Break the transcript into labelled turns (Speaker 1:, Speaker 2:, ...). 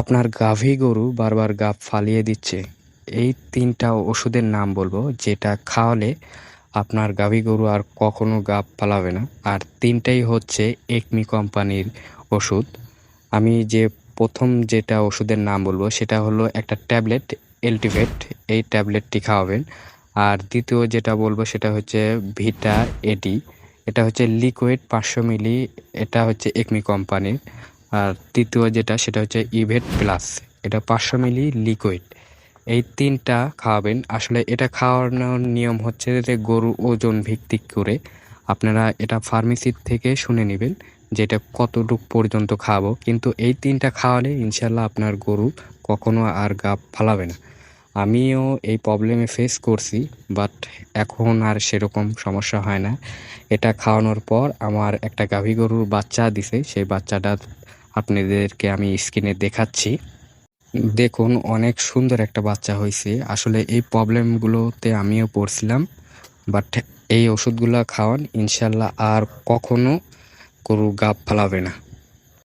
Speaker 1: আপনার গাভী গরু বারবার গাব ফালিয়ে দিচ্ছে। এই তিনটা ওষুধের নাম বলব, যেটা খাওয়ালে আপনার গাভী গরু আর কখনো গাব ফালাবে না। আর তিনটাই হচ্ছে একমি কোম্পানির ওষুধ। আমি যে প্রথম যেটা ওষুধের নাম বলব, সেটা হলো একটা ট্যাবলেট, এলটিভেট। এই ট্যাবলেটটি খাওয়াবেন। আর দ্বিতীয় যেটা বলব, সেটা হচ্ছে ভিটা এডি। এটা হচ্ছে লিকুইড পাঁচশো মিলি, এটা হচ্ছে একমি কোম্পানির। আর তৃতীয় যেটা, সেটা হচ্ছে ইভেট প্লাস। এটা পাঁচশো মিলি লিকুইড। এই তিনটা খাওয়াবেন। আসলে এটা খাওয়ানোর নিয়ম হচ্ছে যে গরু ওজন ভিত্তিক করে আপনারা এটা ফার্মেসির থেকে শুনে নেবেন যে এটা কতটুক পর্যন্ত খাওয়াবো কিন্তু এই তিনটা খাওয়ালে ইনশাল্লাহ আপনার গরু কখনো আর গাব ফালাবে না। আমিও এই প্রবলেমে ফেস করছি বাট এখন আর সেরকম সমস্যা হয় না। এটা খাওয়ানোর পর আমার একটা গাভী গরুর বাচ্চা দিছে। সেই বাচ্চাটা আপনাদেরকে আমি স্ক্রিনে দেখাচ্ছি। দেখুন, অনেক সুন্দর একটা বাচ্চা হয়েছে। আসলে এই প্রবলেমগুলোতে আমিও পড়ছিলাম বাট এই ওষুধগুলো খাওয়ান, ইনশাল্লাহ আর কখনো গরু গাব ফালাবে না।